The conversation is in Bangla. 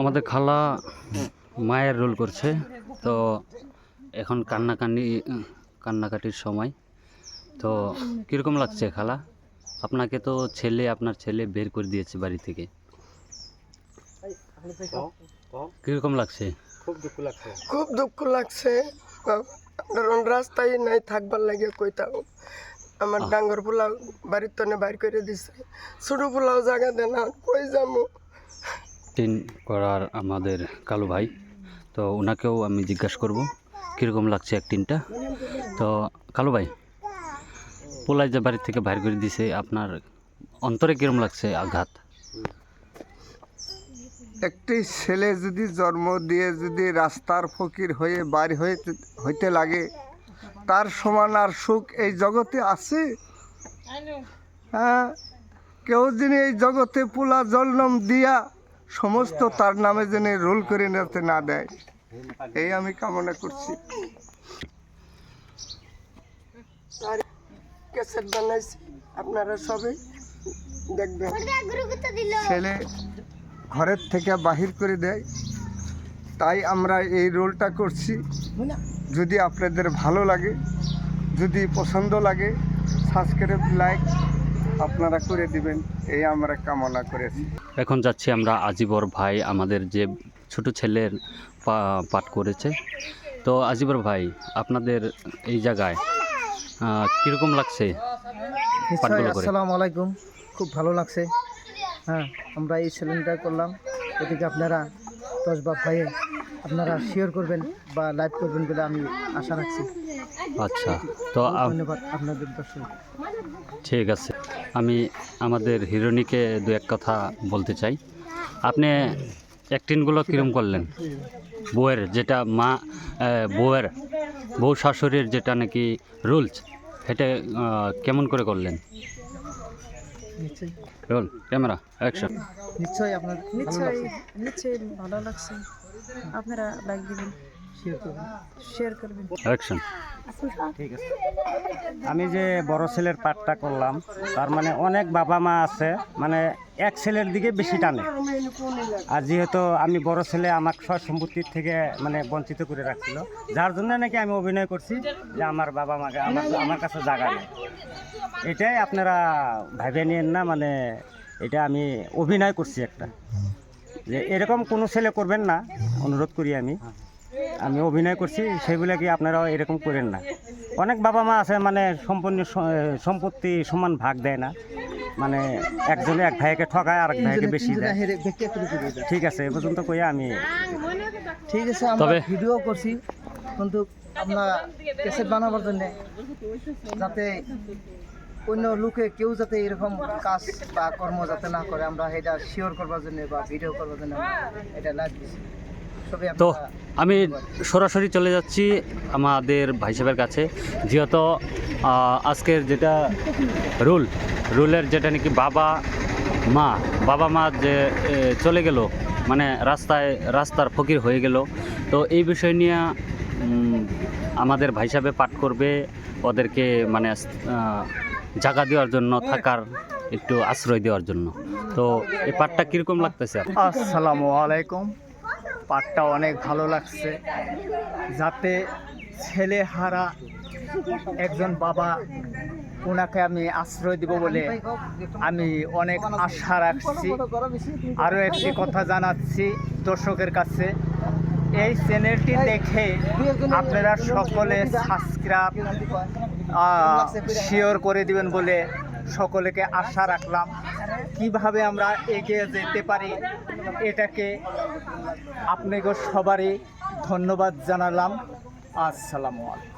আমাদের খালা মায়ের রোল করছে। তো এখন কান্নাকান্নি কান্নাকাটির সময়। তো কীরকম লাগছে খালা? আপনাকে তো ছেলে আপনার ছেলে বের করে দিয়েছে বাড়ি থেকে। কীরকম লাগছে? খুব দুঃখ লাগছে। খুব দুঃখ লাগছে। আপনার রাস্তায় নাই থাকবার লাগে কইতাও আমার ডাঙ্গর পোলাও বাড়ির তনে বাইর করে দিছে। ছোট পোলাও জায়গা দেন না কই যাব? তিন করার আমাদের কালু ভাই তো ওনাকেও আমি জিজ্ঞাসা করব কীরকম লাগছে অ্যাক্টিংটা? তো কালু ভাই পোলাই যে বাড়ি থেকে বাইর করে দিছে আপনার অন্তরে কীরকম লাগছে আঘাত? একটি ছেলে যদি জন্ম দিয়ে যদি রাস্তার ফকির হয়ে বাড়ি হয়ে হইতে লাগে তার সমান আর সুখ এই জগতে আছে? হ্যাঁ কেউ যিনি এই জগতে পোলা জলনম দিয়া সমস্ত তার নামে যেন রোল করে নিতে না দেয়। এই আমি কামনা করছি। আর ক্যাসেট বানাইছি আপনারা সবাই দেখবেন। ছেলে ঘরের থেকে বাহির করে দেয়। তাই আমরা এই রোলটা করছি। যদি আপনাদের ভালো লাগে যদি পছন্দ লাগে সাবস্ক্রাইব লাইক আপনারা করে দিবেন। এই আমরা কামনা করেছি। এখন যাচ্ছি আমরা আজিবর ভাই আমাদের যে ছোট ছেলের পা- পাঠ করেছে। তো আজিবর ভাই আপনাদের এই জায়গায় কীরকম লাগছে আসসালামু আলাইকুম। খুব ভালো লাগছে। হ্যাঁ আমরা এই চ্যালেঞ্জটা করলাম। এদিকে আপনারা দশ বা ভাইয়ে আপনারা শেয়ার করবেন বা লাইভ করবেন বলে আমি আশা রাখছি। আচ্ছা তো ধন্যবাদ আপনাদের দর্শক ঠিক আছে আমি আমাদের হিরোনিকে দু এক কথা বলতে চাই। আপনি অ্যাক্টিংগুলো কীরকম করলেন? বউয়ের যেটা মা বউয়ের বউ শাশুড়ির যেটা নাকি রুলস আহ, কেমন করে করলেন? Roll camera action. নিশ্চয়ই আপনার নিশ্চয়ই নিশ্চয়ই ভালো লাগছে। আপনারা লাইক দিবেন শেয়ার করবেন। অ্যাকশন ঠিক আছে। আমি যে বড় ছেলের পাঠটা করলাম তার মানে অনেক বাবা মা আছে মানে এক ছেলের দিকে বেশি টানে। আর যেহেতু আমি বড় ছেলে আমার সব সম্পত্তির থেকে মানে বঞ্চিত করে রাখছিল। যার জন্য নাকি আমি অভিনয় করছি যে আমার বাবা মাকে আমার আমার কাছে জায়গা নেই। এটাই আপনারা ভাবে নিয়েন না মানে এটা আমি অভিনয় করছি একটা। যে এরকম কোনো ছেলে করবেন না অনুরোধ করি আমি। আমি অভিনয় করছি সেগুলো কি আপনারাও এরকম করেন না। অনেক বাবা মা আছে মানে সম্পূর্ণ সম্পত্তি সমান ভাগ দেয় না। মানে একজনে এক ভাইকে ঠকায় আর এক ভাইকে বেশি দেয়। ঠিক আছে এ পর্যন্ত কই আমি ঠিক আছে আমরা তবে- ভিডিও করছি। কিন্তু আমরা ক্যাসেট বানাবার জন্য যাতে অন্য লোকে কেউ যাতে এরকম কাজ বা কর্ম যাতে না করে, আমরা এটা শিওর করবার জন্য বা ভিডিও করবার জন্য এটা লাইভ দিচ্ছি তো আমি সরাসরি চলে যাচ্ছি আমাদের ভাই সাহেবের কাছে। যেহেতু আজকের যেটা রুল, রুলের যেটা নাকি বাবা মা বাবা মা যে চলে গেল মানে রাস্তায়, রাস্তার ফকির হয়ে গেল। তো এই বিষয় নিয়ে আমাদের ভাই সাহেবে পাঠ করবে, ওদেরকে মানে জায়গা দেওয়ার জন্য, থাকার একটু আশ্রয় দেওয়ার জন্য। তো এই পাঠটা কীরকম লাগতেছে? আসসালামু আলাইকুম। পাঠটা অনেক ভালো লাগছে। যাতে ছেলে হারা একজন বাবা ওনাকে আমি আশ্রয় দিব বলে আমি অনেক আশা রাখছি। আরও একটি কথা জানাচ্ছি দর্শকের কাছে। এই চ্যানেলটি দেখে আপনারা সকলে সাবস্ক্রাইব শেয়ার করে দিবেন বলে সকলকে আশা রাখলাম। কীভাবে আমরা এগিয়ে যেতে পারি এটাকে আপনাকে সবারই ধন্যবাদ জানালাম। আসসালামু আলাইকুম।